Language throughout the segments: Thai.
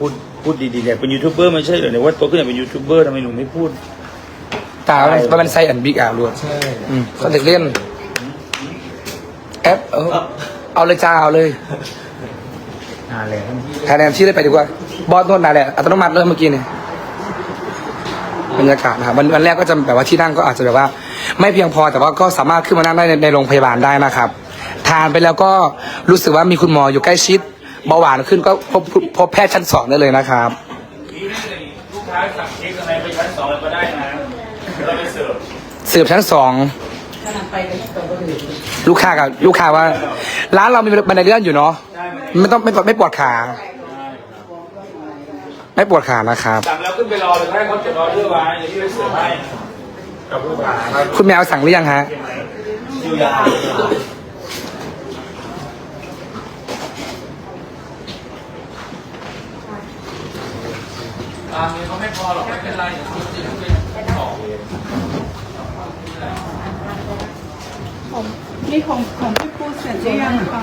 พูดพูดดีๆเนี่ยเป็นยูทูบเบอร์ไม่ใช่เหรอเนี่ยว่าโตขึ้นอยากเป็นยูทูบเบอร์ทำไมหนูไม่พูด ตามันเป็นไซแอนบิ๊กอะรวดใช่อืมเขาเด็กเล่นแอปเออเอาเลยจ้าเอาเลยอ่าแล้วคะแนนที่ได้ไปดีกว่า บอสโน่นนาแหละอัตโนมัติเลยเมื่อกี้เนี่ยบรรยากาศนะครับวันวันแรกก็จะแบบว่าที่นั่งก็อาจจะแบบว่า ไม่เพียงพอแต่ว่าก็สามารถขึ้นมานั่งได้ในในโรงพยาบาลได้นะครับ ทานไปแล้วก็รู้สึกว่ามีคุณหมออยู่ใกล้ชิด เบาหวานขึ้นก็พบพบแพทย์ชั้นสองได้เลยนะครับลูกค้าสั่งเค้กอะไรไปชั้นสองก็ได้นะเราไปเสิร์ฟเสิร์ฟชั้นสองลูกค้ากับลูกค้าว่า ร้านเรามีบันไดเลื่อนอยู่เนาะไม่ต้องไม่ปวดไม่ปวดขา ไม่ปวดขานะครับสั่งแล้วขึ้นไปรอเลยให้เขาจดออเดอร์ไว้เดี๋ยวพี่ไปเสิร์ฟให้กับลูกค้าครับคุณแมวสั่งหรือยังฮะคิวยาวอ่ามีเขาไม่พอหรอกไม่เป็นไรเดี๋ยวซื้อจริงเป็นของ นี่ของของพี่ปูเสร็จหรือยังคะ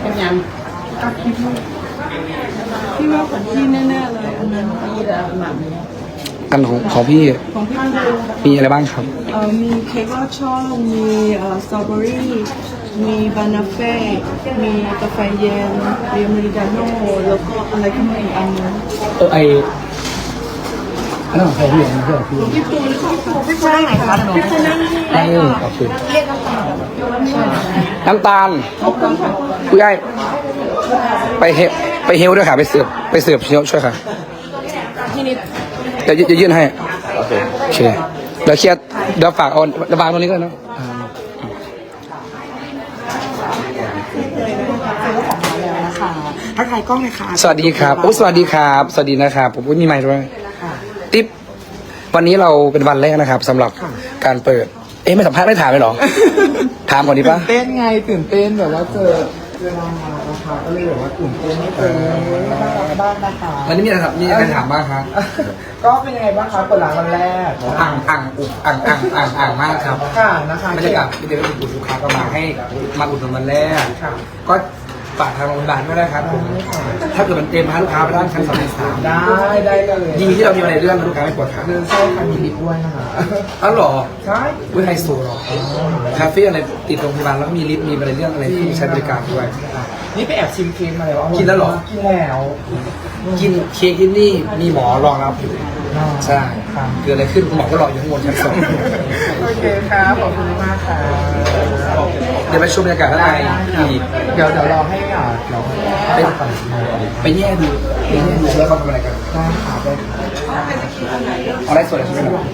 เป็นยังพี่ว่าของพี่แน่ๆเลยอันนั้นที่เราหมักเนี่ยกันของของพี่ของพี่ปูมีอะไรบ้างครับเอ่อมีเค้กลอดช่องมีเอ่อสตรอเบอรี่มีบานาเฟ่มีกาแฟเย็นมีอเมริกาโน่แล้วก็อะไรขึ้นมาอีกอันนึงเออไอ อันนั้นของใครพี่อันนั้นของพี่พี่พี่ปูพี่ปูนั่งไหนคะพี่ปูนั่งไอ้โอเคน้ำตาลขอบคุณค่ะคุยไอ้ไปเฮไปเฮลด้วยค่ะ ไปเสิร์ฟไปเสิร์ฟช่วยค่ะทีนี้เดี๋ยวจะยื่นให้โอเคเดี๋ยวเคลียร์เดี๋ยวฝากเอาเดี๋ยววางตรงนี้ก็ได้เนอะอ่านะคะทักทายกล้องเลยค่ะสวัสดีครับโอ้สวัสดีครับ สวัสดีนะครับ ผมอุ๊ยมีไมค์ด้วย ติ๊บวันนี้เราเป็นวันแรกนะครับสำหรับการเปิด เอ๊ะไม่สัมภาษณ์ไม่ถามเลยเหรอ ถามก่อนดีปะ ตื่นเต้นไงตื่นเต้นแบบว่าเจอเวลามานะคะก็เลยแบบว่าตื่นเต้นนิดนึงน่ารักบ้างนะคะวันนี้มีอะไรถามมีอะไรถามบ้างครับก็เป็นยังไงบ้างคะเปิดร้านวันแรกอ่างอ่างอุกอ่างอ่างอ่างอ่างมากครับค่ะนะคะ บรรยากาศเดี๋ยวอุดลูกค้าก็มาให้มาอุดหนุนวันแรกค่ะ ก็ ฝากทางโรงพยาบาลด้วยนะครับผมถ้าเกิดมันเต็มให้ลูกค้าไปด้านชั้นสองชั้นสามได้ได้เลยดีที่เรามีบันไดเลื่อนลูกค้าไม่ปวดขาเดินใช่ค่ะมีลิฟต์ด้วยนะคะอ้าวเหรอใช่วิไฮโซเหรอคาเฟ่อะไรติดโรงพยาบาลแล้วก็มีลิฟต์มีบันไดเลื่อนอะไรที่ใช้บริการด้วย นี่ไปแอบชิมเค้กมาแล้วกินแล้วเหรอกินแล้วกินเค้กที่นี่มีหมอรองรับอยู่ใช่เกิดอะไรขึ้นหมอก็รออยู่ข้างบนชั้นสองโอเคครับขอบคุณมากค่ะ เดี๋ยวไปชมบรรยากาศข้างในอีกเดี๋ยวเดี๋ยวรอให้อ่าเดี๋ยวให้ก่อนไปแย่ดูไปแย่ดูแล้วเขาทำอะไรกันได้ค่ะได้ค่ะเอาได้ส่วนอะไรใช่ไหมครับ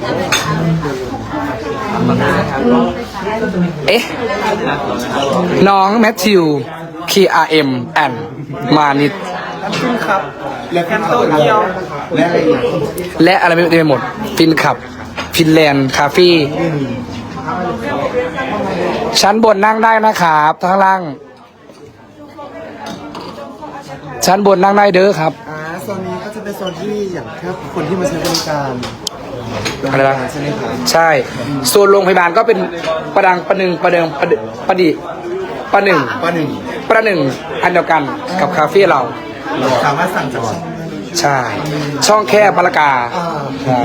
เอ๊ะ น้องแมทธิว KRM แอนมานิดคุณครับและแคนโตเกียว และอะไรอีกและอะไรไม่ได้ไปหมด ฟินขับ ฟินแลนด์ คาเฟ่ ชั้นบนนั่งได้นะครับข้างล่าง ชั้นบนนั่งได้เด้อครับ อ่าโซนนี้ก็จะเป็นโซนที่อย่างถ้าคนที่มาใช้บริการอะไรนะ ใช่ไหมครับใช่ส่วนโรงพยาบาลก็เป็นประดังประหนึ่งประเดิมประดิประดิประหนึ่งป้าหนึ่งประหนึ่งอันเดียวกันกับคาเฟ่เรา สามารถสั่งจากช่องใช่ ช่องแคบมะละกา อ่า ใช่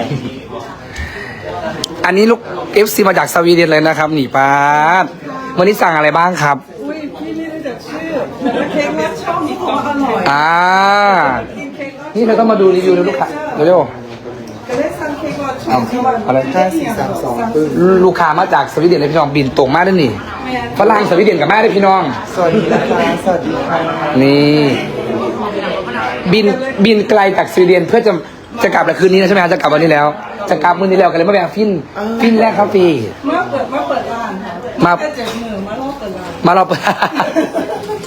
อันนี้ลูก FC มาจากสวีเดนเลยนะครับหนีป้าดวันนี้สั่งอะไรบ้างครับ อุ้ยพี่ไม่รู้จักชื่อแต่เค้กลอดช่องนี่ของอร่อยอ่า กินเค้กลอดนี่เราต้องมาดูรีวิวนะลูกค้าเร็วก็ได้สั่งเค้กลอดช่อเอางอะไรห้าสี่สามสองปึ้งๆลูกค้ามาจากสวีเดนเลยพี่น้องบินตรงมาด้วยนี่ฝรั่งสวีเดนกับแม่ได้อพี่น้อง สวัสดีนะคะสวัสดีค่ะนี่บินบินไกลจากสวีเดนเพื่อจะจะกลับแล้วคืนนี้นะใช่ไหมครับจะกลับวันนี้แล้ว จะกลับมื้อนี้แล้วกันเลยมาแบบฟินฟินแรกคาเฟ่มาเปิดมาเปิดร้านค่ะมาแค่เจ็ดหมื่นมาลองเปิดร้านมาเรา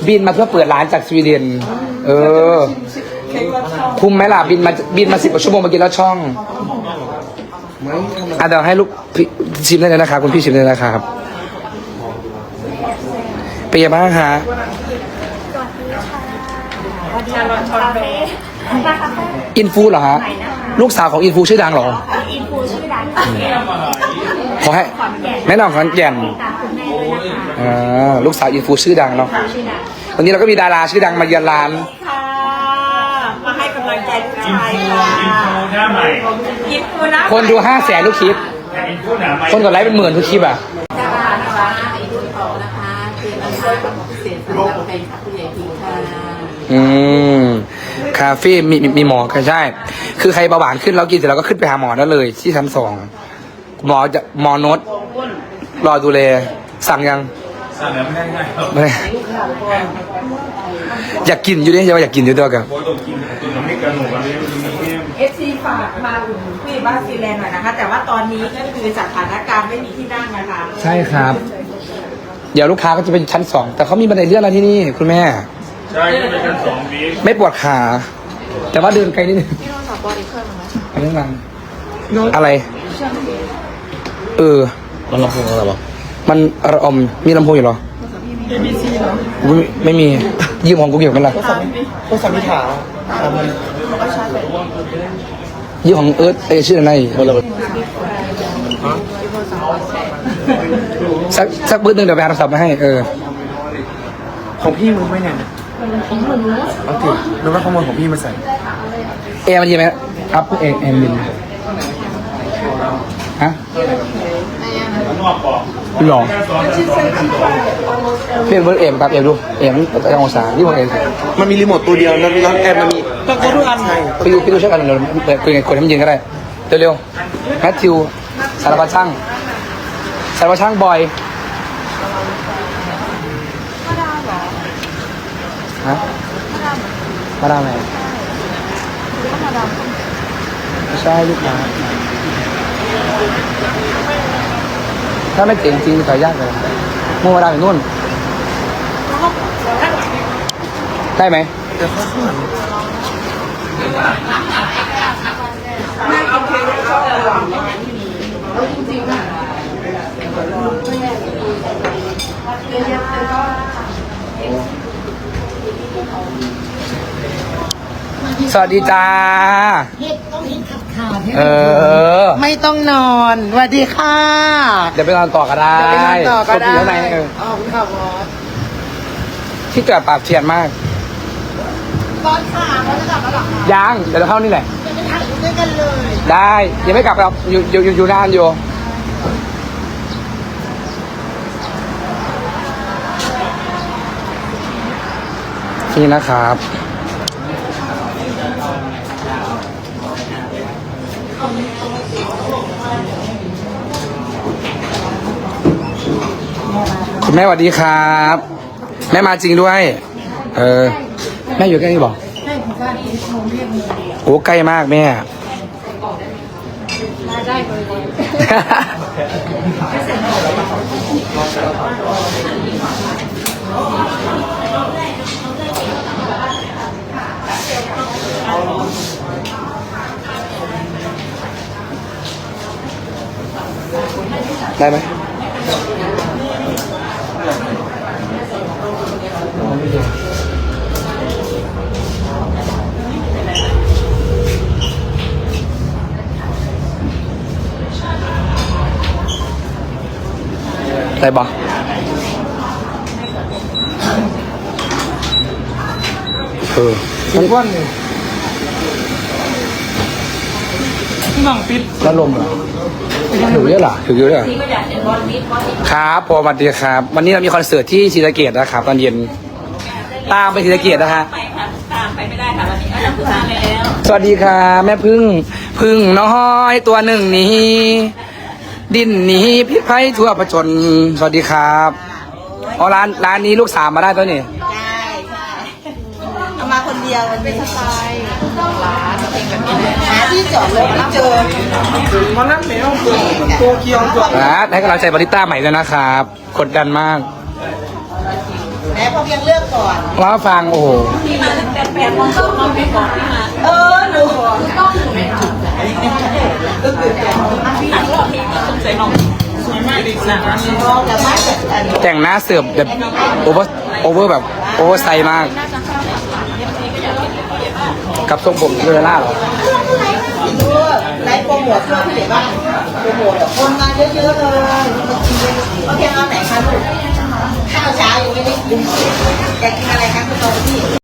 บินมาเพื่อเปิดร้านจากสวีเดน เออเค้กลอดช่องคุ้มไหมล่ะบินมาบินมาสิบกว่าชั่วโมงมากินแล้วช่องไม่ทำไมอะเดี๋ยวให้ลูกพี่ชิมได้เลยนะครับคุณพี่ชิมได้เลยนะครับเป็นยังไงบ้างฮะอินฟูเหรอฮะ ลูกสาวของอินฟูชื่อดังเหรอ อินฟูชื่อดังเขอให้แม่น้องขอนแก่นตามคุณแม่ด้วยนะคะอ่าลูกสาวอินฟูชื่อดังเนาะชื่อดังวันนี้เราก็มีดาราชื่อดังมาเยือนร้านค่ะอินฟูอินฟูหน้าใหม่กินปูนะคนดูห้าแสนทุกคลิปแต่อินฟูหน้าใหม่คนกดไลค์เป็นหมื่นทุกคลิปอะดารานะคะไอ้รุ่นของนะคะคือมันช่วยกับพิเศษสำหรับแฟนคลับผู้ใหญ่ทีค่ะอืมคาเฟ่มีมีมีหมอก็ใช่ คือใครเบาหวานขึ้นแล้วกินเสร็จแล้วก็ขึ้นไปหาหมอได้เลย ที่ชั้นสองหมอจะหมอโนตรอดูแลสั่งยังสั่งแล้วไม่ได้ง่ายหรอกไม่อยากกินอยู่เนี่ยอยากกินอยู่ด้วยกันโบต้องกินตุนน้ำพริกกระหนูกันเลยมีเมี่ยมเอฟซีฝากมาอุ่นพี่บ้านซีแลนด์หน่อยนะคะ แต่ว่าตอนนี้ก็คือสถานการณ์ไม่มีที่นั่งนะคะใช่ครับ เดี๋ยวลูกค้าก็จะเป็นชั้นสองแต่เขามีบันไดเลื่อนแล้วที่นี่ คุณแม่ ใช่ก็เป็นชั้นสองบีฟไม่ปวดขา แต่ว่าเดินไกลนิดนึง พี่โน้ตฝากบอดี้เพิ่มมาอันนี้มันอะไรเออ มันลำโพงอะไรวะมันระอมมีลำโพงอยู่เหรอไม่ไม่มียืมของกูเกี่ยวกันละพวกสามีถาอ่ามันยืมของเอิร์ธเอยชื่ออะไรสักสักบื้อหนึ่งเดี๋ยวไปหาโทรศัพท์มาให้เออของพี่มึงไหมเนี่ยเอาติหรือว่าขโมยของพี่มาใส่ เอมันยินไหมอัพเอเอ็มยินฮะข้างนอกบอกหรอแค่สอนชั้นสองชั้นสองเปลี่ยนเบอร์เอ็มครับเอ็มดูเอ็มตั้งองศาที่ผมเอ็มมันมีรีโมทตัวเดียวแล้วแล้วแอปมันมีต้องกดทุกอันใช่ไปดูไปดูช่วยกันเดี๋ยวเปิดคุยกันคนให้มันยืนก็ได้เร็วๆแมทธิวสารพัดช่างสารพัดช่างบอยฮะมาดามไหน ไม่ใช่ลูกค้าถ้าไม่เจ๋งจริงต่อยากเลยเมื่อวานอยู่นู่น ได้ไหม เดี๋ยวเขาข้างหลังสวัสดีจ้าเออ ไม่ต้องนอนสวัสดีค่ะเดี๋ยวไปนอนต่อก็ได้เดี๋ยวไปนอนต่อก็ได้คนอยู่ข้างในเออขอบคุณค่ะบอสที่เกิดปากเทียนมากบอสค่ะเขาจะกลับมาหรอคะยัง เดี๋ยวเราเข้านี่แหละ จะไปถ่ายรูปด้วยกันเลย ได้ยังไม่กลับหรอกอยู่อยู่อยู่อยู่นานอยู่นี่นะครับ คุณแม่สวัสดีครับ แม่มาจริงด้วย เออ แม่อยู่ใกล้นี่บอกโอ้ใกล้มากแม่ได้ ไหมได้ปะเออมันว่านี่นั่งปิดแล้วลมเหรอ ถือเยอะเหรอถือเยอะเหรอครับผมสวัสดีครับ วันนี้เรามีคอนเสิร์ตที่ศรีสะเกดนะครับตอนเย็นตามไปศรีสะเกดนะฮะไปค่ะตามไปไม่ได้ค่ะวันนี้เราคือมาแล้วสวัสดีค่ะ แม่พึ่งพึ่งน้อยตัวหนึ่งนี้ ดินหนีพิษภัยทั่วประจนสวัสดีครับอ๋อร้านร้านนี้ลูกสามมาได้ตัวนี่ใช่ใช่เอา มาคนเดียวมันเป็นสไตล์ร้านเป็นแบบนี้หาที่จอดรถไม่เจอมานั่งเหนียวตัวเกียวตัวนะให้กำลังใจบริต้าใหม่ด้วยนะครับกดดันมากแม่พอเพียงเลือกก่อนว้าฟังโอ้โหพี่มาตั้งแต่แปดโมงครึ่งมาไม่บอกพี่มาเออหนูต้องหนูไม่ถูกก็คือแต่พี่รอบนี้ต้องใส่น้องสวยมากดีนะแต่ไม่แต่อันนี้แต่งหน้าเสือบแบบโอเวอร์โอเวอร์แบบโอเวอร์ไซส์มาก กับทรงผมเรล่าหรอไลฟ์โปรโมทช่วยพี่เด็กบ้างโปรโมทคนมาเยอะๆเลยโอเคเอาไหนคะลูกข้าวเช้ายังไม่ได้กินอยากกินอะไรคะคุณตอนที่